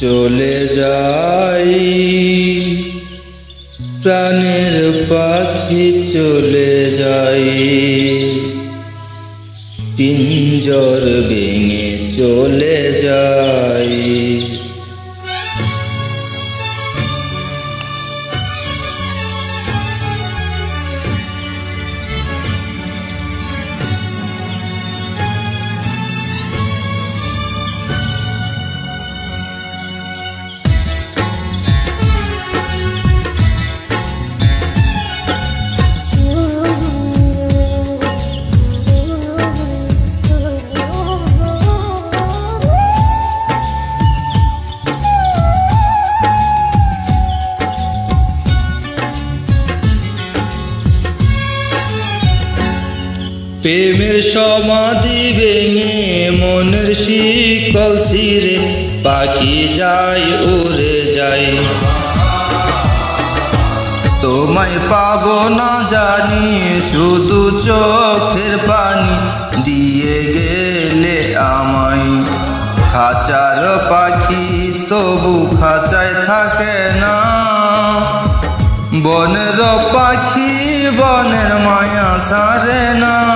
চলে যাই। প্রাণের পাখি চলে যাই। পিঞ্জর ভেঙে চলে যাই। প্রেমের সমাধি ভেঙে মনের শিকল ছিঁড়ে, পাখি যায়, উড়ে যায়। তোমায় পাব না জানি, শুধু চোখের পানি দিয়ে গেলে আমায়। খাঁচার পাখি তবু খাঁচায় থাকে না। বনের পাখি বনের মায়া সারে না।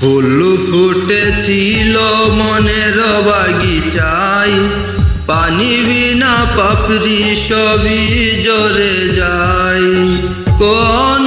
ফুল ফুটেছিল মনের বাগিচায়। পানি বিনা পাপড়ি সবই জরে যায়। কোন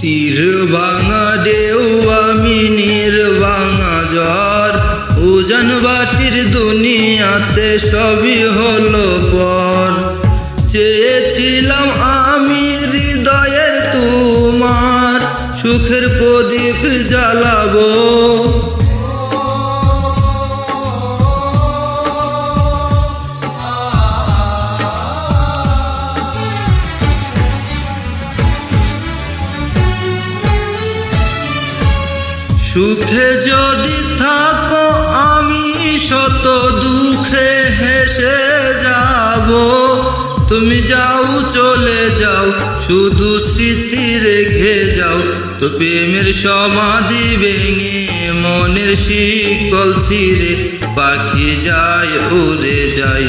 তীর ভাঙা ঢেউ, আমি নীর জ্বর উজান বাটির দুনিয়াতে সবই হলো পর। চেয়েছিলাম আমি হৃদয়ের তোমার, সুখের প্রদীপ জ্বালাবো। সুখে যদি থাকো, আমি শত দুঃখে হেসে যাব। তুমি যাও, চলে যাও, শুধু স্মৃতি রেখে যাও। তো প্রেমের সমাধি ভেঙে মনের শিকল ছিঁড়ে, পাখি যায়, উড়ে যায়।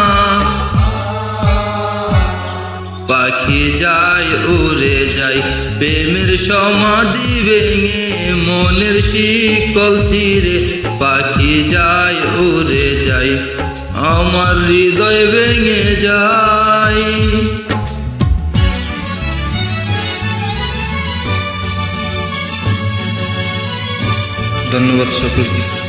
যায়, উড়ে যায়। প্রেমের সমাধি ভেঙে মনের শিকল ছিঁড়ে পাখি যায়, উড়ে যায়। আমার হৃদয় ভেঙে যায়। ধন্যবাদ সকলকে।